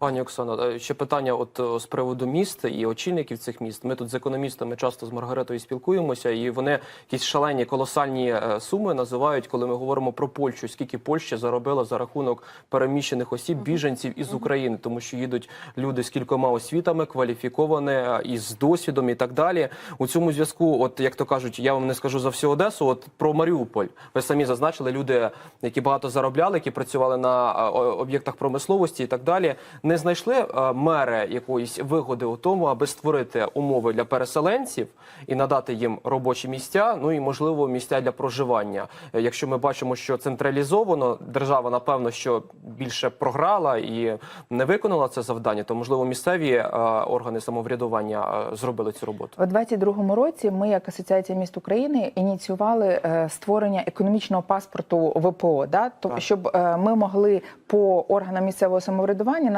Пані Оксано, е, ще питання от е, з приводу міст і очільників цих міст. Ми тут з економістами часто з Маргаретою спілкуємося, і вони якісь шалені колосальні е, суми називають, коли ми говоримо про Польщу. Скільки Польща заробила за рахунок переміщених осіб, біженців із України, тому що їдуть люди з кількома освітами, кваліфіковані із досвідом і так далі. У цьому зв'язку, от як то кажуть, я вам не скажу за всю Одесу. От про Маріуполь. Ви самі зазначили люди, які багато заробляли, які працювали на об'єктах промисловості і так далі. Не знайшли е, мери якоїсь вигоди у тому, аби створити умови для переселенців і надати їм робочі місця, ну і можливо місця для проживання. Е, Якщо ми бачимо, що централізовано держава, напевно, що більше програла і не виконала це завдання, то можливо місцеві е, органи самоврядування зробили цю роботу. У 22-му році ми, як Асоціація міст України, ініціювали створення економічного паспорту ВПО, да? то, щоб ми могли по органам місцевого самоврядування на